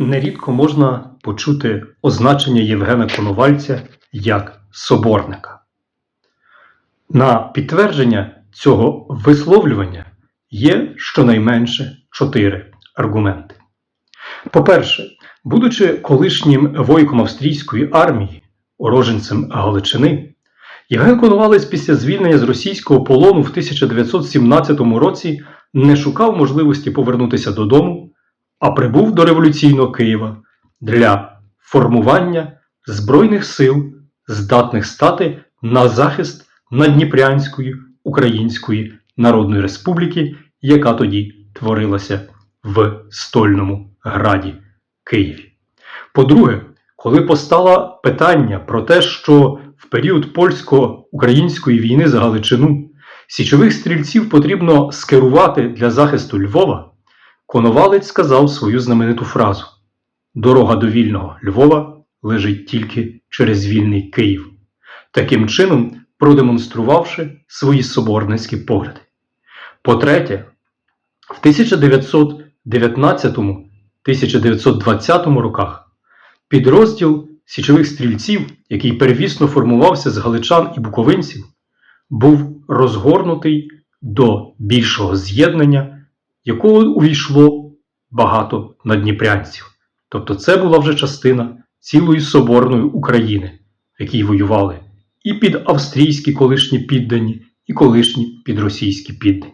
Нерідко можна почути означення Євгена Коновальця як соборника. На підтвердження цього висловлювання є щонайменше чотири аргументи. По-перше, будучи колишнім воїком австрійської армії, уроженцем Галичини, Євген Коновалець після звільнення з російського полону в 1917 році не шукав можливості повернутися додому, а прибув до революційного Києва для формування Збройних сил, здатних стати на захист Надніпрянської Української Народної Республіки, яка тоді творилася в стольному граді Києві. По-друге, коли постало питання про те, що в період польсько-української війни за Галичину січових стрільців потрібно скерувати для захисту Львова, Коновалець сказав свою знамениту фразу: Дорога до вільного Львова лежить тільки через вільний Київ, таким чином продемонструвавши свої соборницькі погляди. По-третє, в 1919-1920 роках підрозділ січових стрільців, який первісно формувався з галичан і буковинців, був розгорнутий до більшого з'єднання, якого увійшло багато надніпрянців. Тобто це була вже частина цілої соборної України, в якій воювали і під австрійські колишні піддані, і колишні підросійські піддані.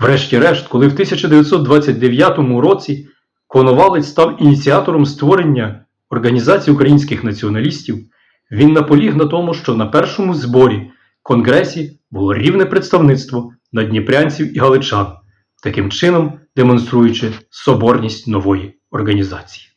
Врешті-решт, коли в 1929 році Коновалець став ініціатором створення Організації українських націоналістів, він наполіг на тому, що на першому зборі Конгресі було рівне представництво надніпрянців і галичан, таким чином демонструючи соборність нової організації.